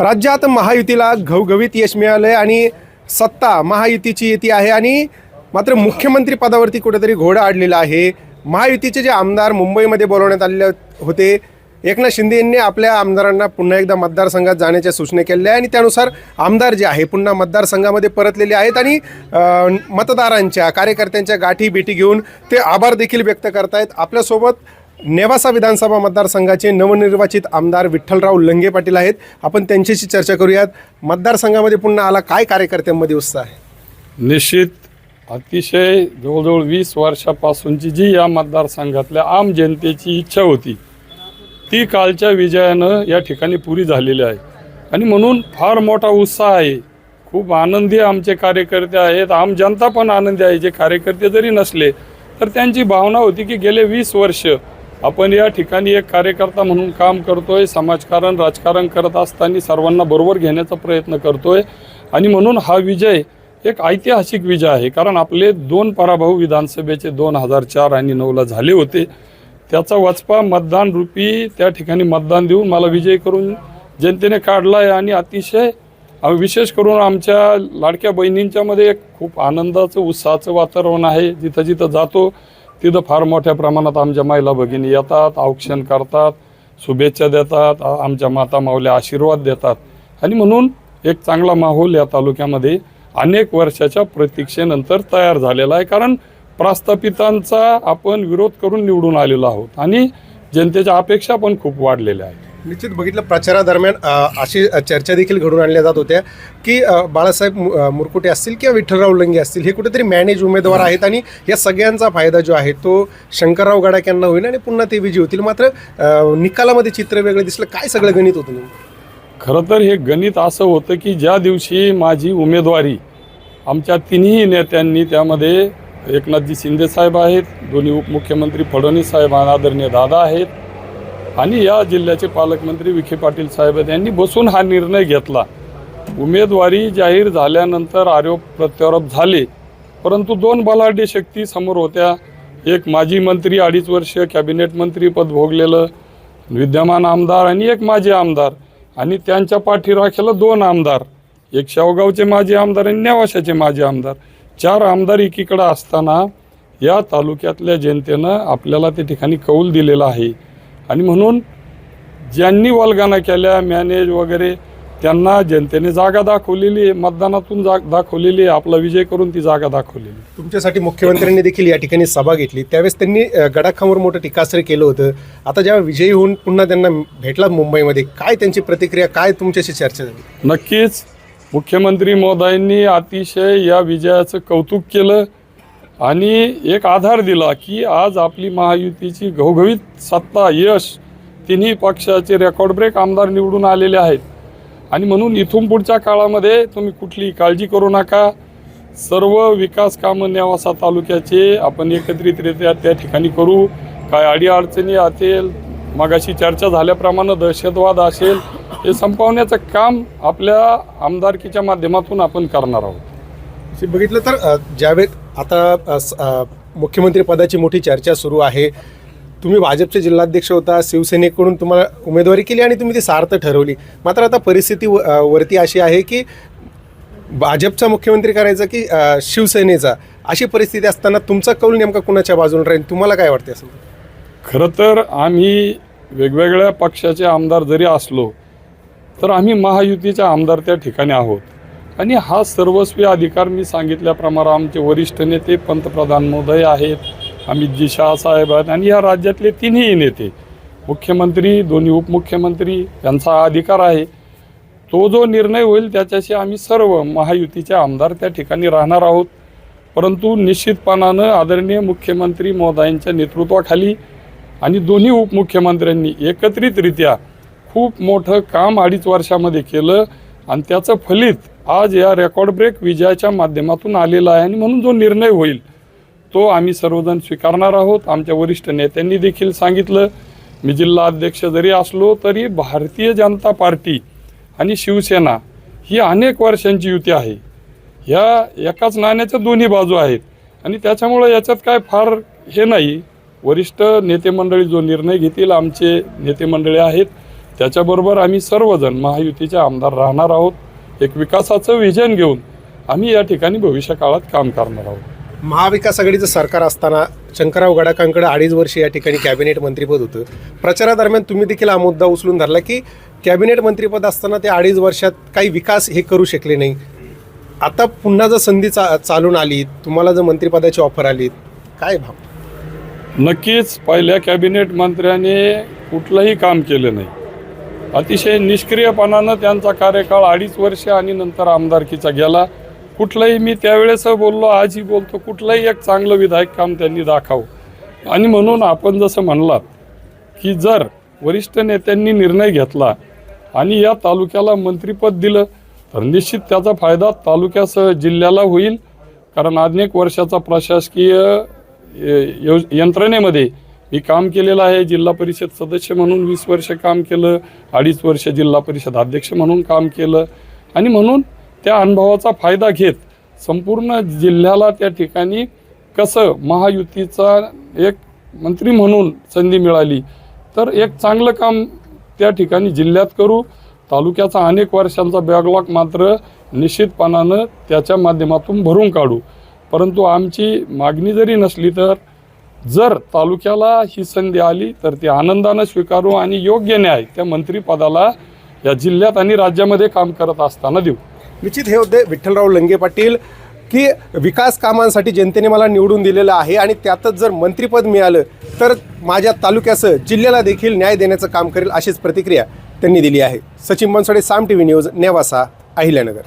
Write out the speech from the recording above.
राज्यात महायुतीला घवघवीत यश मिळालंय आणि सत्ता महायुतीची येते आहे आणि मात्र मुख्यमंत्री पदावरती कुठेतरी घोडा आडलेला आहे. महायुतीचे जे आमदार मुंबईमध्ये बोलवण्यात आलेले होते एकनाथ शिंदे यांनी आपल्या आमदारांना पुन्हा एकदा मतदारसंघात जाण्याच्या सूचना केल्या आणि त्यानुसार आमदार जे आहे पुन्हा मतदारसंघामध्ये परतलेले आहेत आणि मतदारांच्या कार्यकर्त्यांच्या गाठी भेटी घेऊन ते आभार देखील व्यक्त करतायत. आपल्यासोबत नेवासा विधानसभा मतदारसंघाचे नवनिर्वाचित आमदार विठ्ठलराव लंगे पाटील आहेत. आपण त्यांच्याशी चर्चा करूयात. मतदारसंघामध्ये पुन्हा आला काय कार्यकर्त्यांमध्ये उत्साह आहे? निश्चित. अतिशय जवळजवळ वीस वर्षापासूनची जी या मतदारसंघातल्या आम जनतेची इच्छा होती ती कालच्या विजयानं या ठिकाणी पुरी झालेली आहे. आणि म्हणून फार मोठा उत्साह आहे. खूप आनंदी आमचे कार्यकर्ते आहेत. आम जनता पण आनंदी आहे. जे कार्यकर्ते जरी नसले तर त्यांची भावना होती की गेले वीस वर्ष आपण या ठिकाणी एक कार्यकर्ता म्हणून काम करतोय समाजकारण राजकारण करत असताना सर्वांना बरोबर घेण्याचा प्रयत्न करतोय. आणि म्हणून हा विजय एक ऐतिहासिक विजय आहे कारण आपले दोन पराभव विधानसभेचे दोन हजार चार आणि नऊला झाले होते. त्याचा वचपा मतदान रूपी त्या ठिकाणी मतदान देऊन मला विजय करून जनतेने काढला आहे आणि अतिशय विशेष करून आमच्या लाडक्या बहिणींच्यामध्ये एक खूप आनंदाचं उत्साहाचं वातावरण आहे. जिथं जिथं जातो तिथं फार मोठ्या प्रमाणात आमच्या महिला भगिनी येतात औक्षण करतात शुभेच्छा देतात आमच्या माता मावल्या आशीर्वाद देतात. आणि म्हणून एक चांगला माहोल या तालुक्यामध्ये अनेक वर्षाच्या प्रतीक्षेनंतर तयार झालेला आहे. कारण प्रास्थापितांचा आपण विरोध करून निवडून आलेलो आहोत आणि जनतेच्या अपेक्षा पण खूप वाढलेल्या आहेत. निश्चित बघितलं प्रचारादरम्यान अशी चर्चा देखील घडून आणल्या जात होत्या की बाळासाहेब मुरकुटे असतील किंवा विठ्ठलराव लंगे असतील हे कुठेतरी मॅनेज उमेदवार आहेत आणि या सगळ्यांचा फायदा जो आहे तो शंकरराव गडाक यांना होईल आणि पुन्हा ते विजयी होतील. मात्र निकालामध्ये चित्र वेगळं दिसलं. काय सगळं गणित होतं खरं तर हे गणित असं होतं की ज्या दिवशी माझी उमेदवारी आमच्या तिन्ही नेत्यांनी त्यामध्ये एकनाथजी शिंदे साहेब आहेत दोन्ही उपमुख्यमंत्री फडणवीस साहेब आदरणीय दादा आहेत आणि या जिल्ह्याचे पालकमंत्री विखे पाटील साहेब आहेत यांनी बसून हा निर्णय घेतला. उमेदवारी जाहीर झाल्यानंतर आरोप प्रत्यारोप झाले परंतु दोन बलाढ्य शक्ती समोर होत्या. एक माजी मंत्री अडीच वर्ष कॅबिनेट मंत्रीपद भोगलेलं विद्यमान आमदार आणि एक माजी आमदार आणि त्यांच्या पाठीराखेला दोन आमदार. एक शेवगावचे माजी आमदार आणि नेवाशाचे माजी आमदार. चार आमदार एकीकडं असताना या तालुक्यातल्या जनतेनं आपल्याला त्या ठिकाणी कौल दिलेला आहे. आणि म्हणून ज्यांनी वल्गाना केल्या मॅनेज वगैरे त्यांना जनतेने जागा दाखवलेली आहे मतदानातून जा दाखवलेली आहे आपला विजय करून ती जागा दाखवलेली. तुमच्यासाठी मुख्यमंत्र्यांनी देखील या ठिकाणी सभा घेतली. त्यावेळेस त्यांनी गडाखांवर मोठं टीकास्त्र केलं होतं. आता जेव्हा विजयी होऊन पुन्हा त्यांना भेटला मुंबईमध्ये काय त्यांची प्रतिक्रिया काय तुमच्याशी चर्चा झाली? नक्कीच. मुख्यमंत्री महोदयांनी अतिशय या विजयाचं कौतुक केलं. आणि एक आधार दिला की आज आपली महायुतीची घवघवीत सत्ता यश तिन्ही पक्षाचे रेकॉर्ड ब्रेक आमदार निवडून आलेले आहेत. आणि म्हणून इथून पुढच्या काळामध्ये तुम्ही कुठली काळजी करू नका. सर्व विकास कामं नेवासा तालुक्याचे आपण एकत्रितरित्या त्या ठिकाणी करू. काय अडीअडचणी असेल मगाशी चर्चा झाल्याप्रमाणे दहशतवाद असेल हे संपवण्याचं काम आपल्या आमदारकीच्या माध्यमातून आपण करणार आहोत. बघितलं तर ज्यावेळेस आता मुख्यमंत्रीपदाची मोठी चर्चा सुरू आहे. तुम्ही भाजपचे जिल्हाध्यक्ष होता शिवसेनेकडून तुम्हाला उमेदवारी केली आणि तुम्ही ती सार्थ ठरवली. मात्र आता परिस्थिती व- वरती अशी आहे की भाजपचा मुख्यमंत्री करायचा की शिवसेनेचा? अशी परिस्थिती असताना तुमचा कौल नेमका कुणाच्या बाजूने राहील? तुम्हाला काय वाटते असं? खरं तर आम्ही वेगवेगळ्या पक्षाचे आमदार जरी असलो तर आम्ही महायुतीचे आमदार त्या ठिकाणी आहोत. आणि हा सर्वस्वी अधिकार मी सांगितल्याप्रमाणे आमचे वरिष्ठ नेते पंतप्रधान महोदय आहेत अमितजी शहा साहेब आहेत आणि या राज्यातले तिन्ही नेते. मुख्यमंत्री दोन्ही उपमुख्यमंत्री यांचा हा अधिकार आहे. तो जो निर्णय होईल त्याच्याशी आम्ही सर्व महायुतीचे आमदार त्या ठिकाणी राहणार आहोत. परंतु निश्चितपणानं आदरणीय मुख्यमंत्री महोदयांच्या नेतृत्वाखाली आणि दोन्ही उपमुख्यमंत्र्यांनी एकत्रितरित्या खूप मोठं काम अडीच वर्षामध्ये केलं. आणि त्याचं फलित आज या रेकॉर्ड ब्रेक विजयाच्या माध्यमातून आलेला आहे आणि म्हणून जो निर्णय होईल तो आम्ही सर्वजण स्वीकारणार आहोत. आमच्या वरिष्ठ नेत्यांनी देखील सांगितलं. मी जिल्हा अध्यक्ष जरी असलो तरी भारतीय जनता पार्टी आणि शिवसेना ही अनेक वर्षांची युती आहे. ह्या एकाच नाण्याच्या दोन्ही बाजू आहेत आणि त्याच्यामुळं याच्यात काय फार हे नाही. वरिष्ठ नेते मंडळी जो निर्णय घेतील आमचे नेते मंडळी आहेत. त्याच्याबरोबर आम्ही सर्वजण महायुतीचे आमदार राहणार आहोत. एक विकासाचं विजन घेऊन आम्ही या ठिकाणी भविष्य काळात काम करणार आहोत. महाविकास आघाडीचं सरकार असताना शंकरराव गडाकांकडे अडीच वर्ष या ठिकाणी कॅबिनेट मंत्रीपद होतं. प्रचारादरम्यान तुम्ही देखील हा मुद्दा उचलून धरला की कॅबिनेट मंत्रीपद असताना ते अडीच वर्षात काही विकास हे करू शकले नाही. आता पुन्हा जर संधी चा चालून आली तुम्हाला जर मंत्रिपदाची ऑफर आली काय भाव? नक्कीच पहिल्या कॅबिनेट मंत्र्याने कुठलंही काम केलं नाही. अतिशय निष्क्रियपणानं त्यांचा कार्यकाळ अडीच वर्ष आणि नंतर आमदारकीचा गेला. कुठलंही मी त्यावेळेस बोललो आजही बोलतो कुठलंही एक चांगलं विधायक काम त्यांनी दाखवं. आणि म्हणून आपण जसं म्हणलात की जर वरिष्ठ नेत्यांनी निर्णय घेतला आणि या तालुक्याला मंत्रिपद दिलं तर निश्चित त्याचा फायदा तालुक्यासह जिल्ह्याला होईल. कारण अनेक वर्षाचा प्रशासकीय य- यो- यंत्रणेमध्ये मी काम केलेलं आहे. जिल्हा परिषद सदस्य म्हणून वीस वर्ष काम केलं. अडीच वर्ष जिल्हा परिषद अध्यक्ष म्हणून काम केलं. आणि म्हणून त्या अनुभवाचा फायदा घेत संपूर्ण जिल्ह्याला त्या ठिकाणी कसं महायुतीचा एक मंत्री म्हणून संधी मिळाली. तर एक चांगलं काम त्या ठिकाणी जिल्ह्यात करू. तालुक्याचा अनेक वर्षांचा बॅकलॉग मात्र निश्चितपणानं त्याच्या माध्यमातून भरून काढू. परंतु आमची मागणी जरी नसली तर जर तालुक्याला ही संधी आली तर ती आनंदानं स्वीकारू आणि योग्य न्याय त्या मंत्रिपदाला या जिल्ह्यात आणि राज्यामध्ये काम करत असताना देऊ. निश्चित हे होते विठ्ठलराव लंगे पाटील की विकास कामांसाठी जनतेने मला निवडून दिलेलं आहे आणि त्यातच जर मंत्रिपद मिळालं तर माझ्या तालुक्यासह जिल्ह्याला देखील न्याय देण्याचं काम करेल अशीच प्रतिक्रिया त्यांनी दिली आहे. Sachin Bansode Saam TV news Nevasa Ahilyanagar.